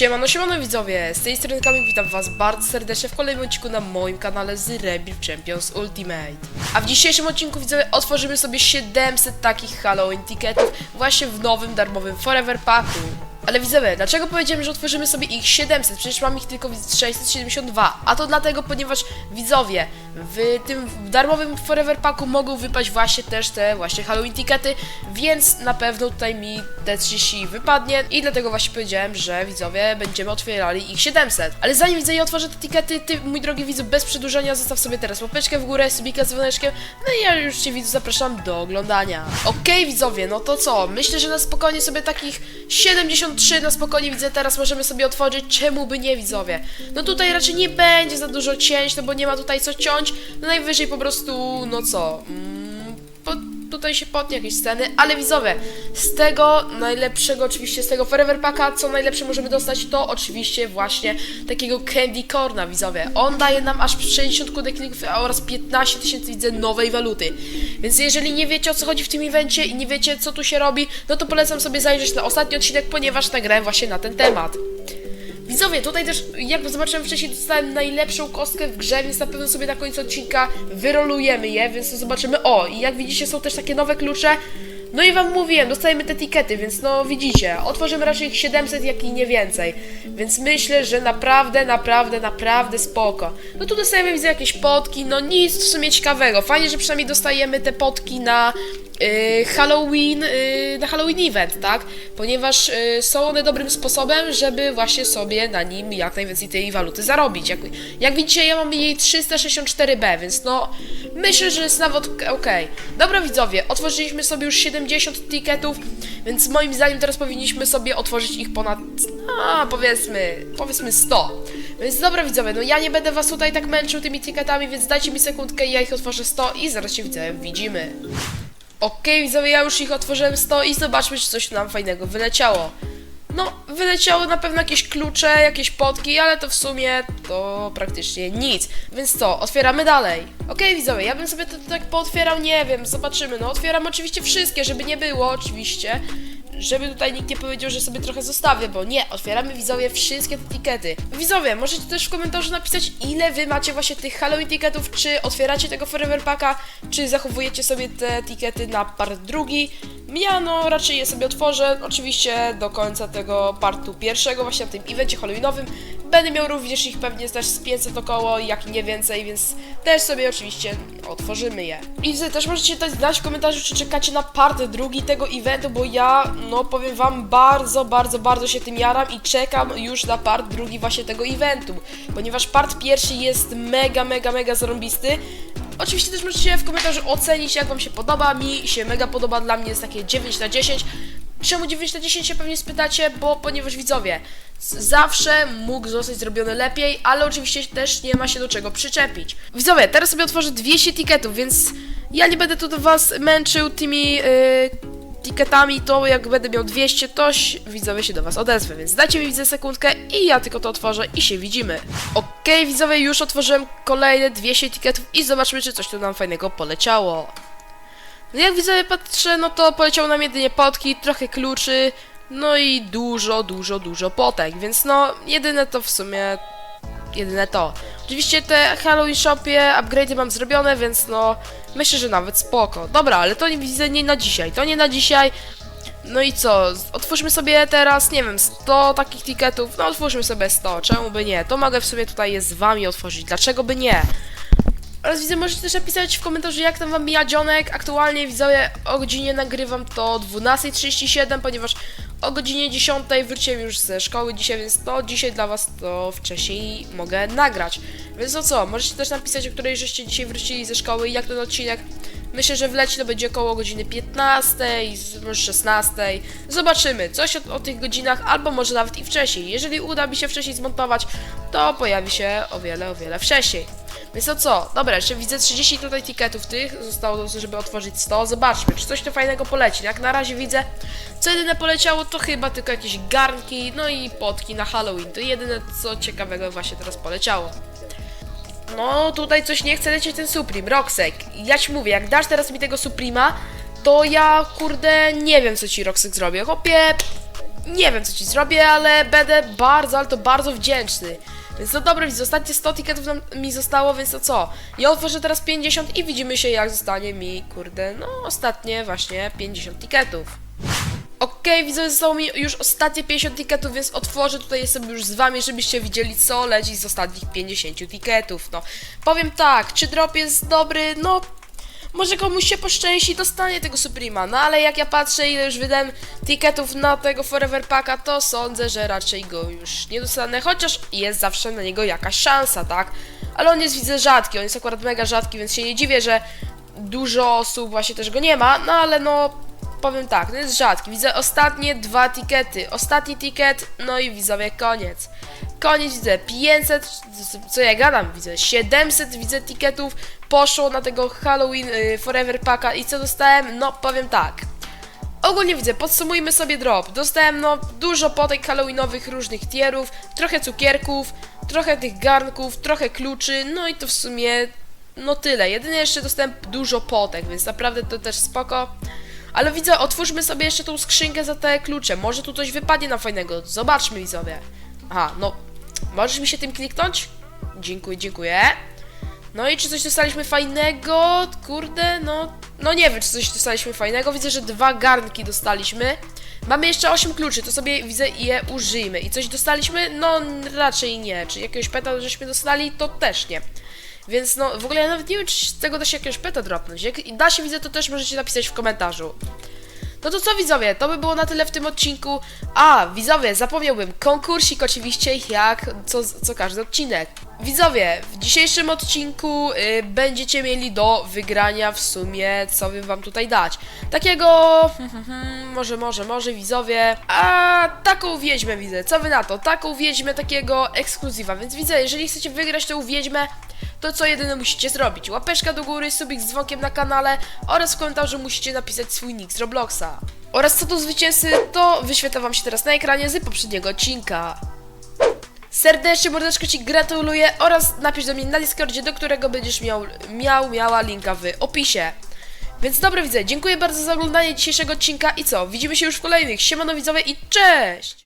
Siemano, siemano widzowie, z tej strony Kamil, witam was bardzo serdecznie w kolejnym odcinku na moim kanale z Rebel Champions Ultimate. A w dzisiejszym odcinku widzowie otworzymy sobie 700 takich Halloween ticketów właśnie w nowym darmowym Forever Packu. Ale widzowie, dlaczego powiedziałem, że otworzymy sobie ich 700? Przecież mam ich tylko 672. A to dlatego, ponieważ widzowie, w tym darmowym Forever Packu mogą wypaść właśnie też te właśnie Halloween tickety, więc na pewno tutaj mi te 30 wypadnie i dlatego właśnie powiedziałem, że widzowie będziemy otwierali ich 700. Ale zanim widzowie otworzę te tikety, ty mój drogi widzu, bez przedłużenia zostaw sobie teraz łapeczkę w górę, subika z dzwoneczkiem, no i ja już cię widzu zapraszam do oglądania. Okej widzowie, no to co? Myślę, że na spokojnie sobie takich 73 na spokojnie widzę teraz możemy sobie otworzyć, czemu by nie widzowie? No tutaj raczej nie będzie za dużo cięć, no bo nie ma tutaj co ciąć, no najwyżej po prostu, no co, mm, tutaj się potnie jakieś sceny, ale widzowie, z tego najlepszego oczywiście, z tego Forever Packa, co najlepsze możemy dostać, to oczywiście właśnie takiego Candy Corna, widzowie. On daje nam aż 60 kudeklików oraz 15 tysięcy, widzę, nowej waluty. Więc jeżeli nie wiecie o co chodzi w tym evencie i nie wiecie co tu się robi, no to polecam sobie zajrzeć na ostatni odcinek, ponieważ nagrałem właśnie na ten temat. Widzowie, tutaj też, jak zobaczyłem wcześniej, dostałem najlepszą kostkę w grze, więc na pewno sobie na końcu odcinka wyrolujemy je, więc to zobaczymy. O, i jak widzicie, są też takie nowe klucze. No i wam mówiłem, dostajemy te tikety, więc no widzicie, otworzymy raczej ich 700, jak i nie więcej. Więc myślę, że naprawdę, naprawdę, naprawdę spoko. No tu dostajemy, widzę, jakieś potki, no nic w sumie ciekawego. Fajnie, że przynajmniej dostajemy te potki na Halloween, y, na Halloween event, tak? Ponieważ y, są one dobrym sposobem, żeby właśnie sobie na nim jak najwięcej tej waluty zarobić. Jak, jak widzicie, ja mam jej 364B, więc no myślę, że jest nawet ok. Dobra widzowie, otworzyliśmy sobie już 70 ticketów, więc moim zdaniem teraz powinniśmy sobie otworzyć ich ponad, a powiedzmy, powiedzmy 100. Więc dobra widzowie, no ja nie będę was tutaj tak męczył tymi ticketami, więc dajcie mi sekundkę i ja ich otworzę 100 i zaraz się widzimy. Okej, widzowie, ja już ich otworzyłem 100 i zobaczmy, czy coś nam fajnego wyleciało. No, wyleciało na pewno jakieś klucze, jakieś potki, ale to w sumie to praktycznie nic. Więc co, otwieramy dalej. Okej, widzowie, ja bym sobie to tak pootwierał, nie wiem, zobaczymy. No, otwieram oczywiście wszystkie, żeby nie było, oczywiście. Żeby tutaj nikt nie powiedział, że sobie trochę zostawię, bo nie, otwieramy widzowie wszystkie te tikety. Widzowie, możecie też w komentarzu napisać, ile wy macie właśnie tych Halloween tiketów, czy otwieracie tego Forever Packa, czy zachowujecie sobie te tikety na part drugi. Ja no raczej je sobie otworzę, oczywiście do końca tego partu pierwszego, właśnie na tym evencie halloweenowym. Będę miał również ich pewnie też z 500 około, jak nie więcej, więc też sobie oczywiście otworzymy je. I wy też możecie dać znać w komentarzu, czy czekacie na part drugi tego eventu, bo ja, no powiem wam, bardzo, bardzo, bardzo się tym jaram i czekam już na part drugi właśnie tego eventu, ponieważ part pierwszy jest mega, mega, mega zarąbisty. Oczywiście też możecie w komentarzu ocenić, jak wam się podoba. Mi się mega podoba, dla mnie jest takie 9 na 10. Czemu 9 na 10 się pewnie spytacie? Bo ponieważ widzowie, zawsze mógł zostać zrobiony lepiej, ale oczywiście też nie ma się do czego przyczepić. Widzowie, teraz sobie otworzę 200 tiketów, więc ja nie będę tu do was męczył tymi yy, tiketami, to jak będę miał 200, to ś- widzowie się do was odezwę, więc dajcie mi widzę sekundkę i ja tylko to otworzę i się widzimy. Okej, widzowie, już otworzyłem kolejne 200 tiketów i zobaczmy, czy coś tu nam fajnego poleciało. No jak widzowie patrzę, no to poleciało nam jedynie potki, trochę kluczy, no i dużo, dużo, dużo potek, więc no jedyne to w sumie jedyne to. Oczywiście te Halloween Shopie upgrade'y mam zrobione, więc no myślę, że nawet spoko. Dobra, ale to nie widzę nie na dzisiaj, to nie na dzisiaj. No i co, otwórzmy sobie teraz, nie wiem, 100 takich tiketów, no otwórzmy sobie 100, czemu by nie? To mogę w sumie tutaj je z wami otworzyć, dlaczego by nie? Oraz widzę, możecie też napisać w komentarzu, jak tam wam mija dzionek. Aktualnie widzowie o godzinie nagrywam to 12.37, ponieważ o godzinie 10 wróciłem już ze szkoły dzisiaj, więc to dzisiaj dla was to wcześniej mogę nagrać. Więc no co, możecie też napisać, o której żeście dzisiaj wrócili ze szkoły i jak ten odcinek. Myślę, że wleci to będzie około godziny 15, z- może 16. Zobaczymy, coś o, o tych godzinach, albo może nawet i wcześniej. Jeżeli uda mi się wcześniej zmontować, to pojawi się o wiele, o wiele wcześniej. Więc to co? Dobra, jeszcze widzę 30 tutaj tiketów tych, zostało, żeby otworzyć 100. Zobaczmy, czy coś tu fajnego poleci. Jak na razie widzę, co jedyne poleciało, to chyba tylko jakieś garnki, no i potki na Halloween. To jedyne, co ciekawego właśnie teraz poleciało. No, tutaj coś nie chce lecieć ten Supreme, Roxek. Ja ci mówię, jak dasz teraz mi tego Suprema, to ja, kurde, nie wiem, co ci Roxek zrobię. Chłopie, nie wiem co ci zrobię, ale będę bardzo, ale to bardzo wdzięczny. Więc no dobra, widzę, ostatnie 100 tiketów nam, mi zostało, więc to co? Ja otworzę teraz 50 i widzimy się jak zostanie mi, kurde, no ostatnie właśnie 50 tiketów. Okej, widzę, zostało mi już ostatnie 50 tiketów, więc otworzę tutaj jestem już z wami, żebyście widzieli co leci z ostatnich 50 tiketów. No, powiem tak, czy drop jest dobry? No, może komuś się poszczęści, dostanie tego Suprema, no ale jak ja patrzę ile już wydałem tiketów na tego Forever Packa, to sądzę, że raczej go już nie dostanę, chociaż jest zawsze na niego jakaś szansa, tak? Ale on jest widzę rzadki, on jest akurat mega rzadki, więc się nie dziwię, że dużo osób właśnie też go nie ma, no ale no powiem tak, no jest rzadki. Widzę ostatnie dwa tikety. Ostatni ticket, no i widzowie, koniec. Koniec, widzę 500, co ja gadam, widzę 700, widzę tiketów poszło na tego Halloween y, Forever Packa i co dostałem? No powiem tak. Ogólnie widzę, podsumujmy sobie drop. Dostałem no dużo potek halloweenowych różnych tierów, trochę cukierków, trochę tych garnków, trochę kluczy, no i to w sumie no tyle. Jedynie jeszcze dostałem dużo potek, więc naprawdę to też spoko. Ale widzę, otwórzmy sobie jeszcze tą skrzynkę za te klucze. Może tu coś wypadnie na fajnego. Zobaczmy widzowie. Aha, no. Możesz mi się tym kliknąć? Dziękuję, dziękuję. No i czy coś dostaliśmy fajnego? Kurde, no. No nie wiem, czy coś dostaliśmy fajnego. Widzę, że dwa garnki dostaliśmy. Mamy jeszcze 8 kluczy, to sobie widzę je użyjmy. I coś dostaliśmy? No raczej nie. Czy jakiegoś peta żeśmy dostali? To też nie. Więc no, w ogóle ja nawet nie wiem, czy z tego da się jakiegoś peta dropnąć. Jak da się, widzę, to też możecie napisać w komentarzu. No to co widzowie, to by było na tyle w tym odcinku. A, widzowie, zapomniałbym, konkursik oczywiście, jak co, co każdy odcinek. Widzowie, w dzisiejszym odcinku y, będziecie mieli do wygrania w sumie, co bym wam tutaj dać. Takiego, może, może, może widzowie, a taką wiedźmę widzę, co wy na to? Taką wiedźmę takiego ekskluzywa, więc widzę, jeżeli chcecie wygrać tą wiedźmę, to co jedyne musicie zrobić? Łapeczka do góry, subik z dzwonkiem na kanale oraz w komentarzu musicie napisać swój nick z Robloxa. Oraz co do zwycięzcy, to wyświetla wam się teraz na ekranie z poprzedniego odcinka. Serdecznie mordeczko Ci gratuluję oraz napisz do mnie na Discordzie, do którego będziesz miał, miał, miała linka w opisie. Więc dobra widzę, dziękuję bardzo za oglądanie dzisiejszego odcinka i co, widzimy się już w kolejnych. Siemano widzowie i cześć!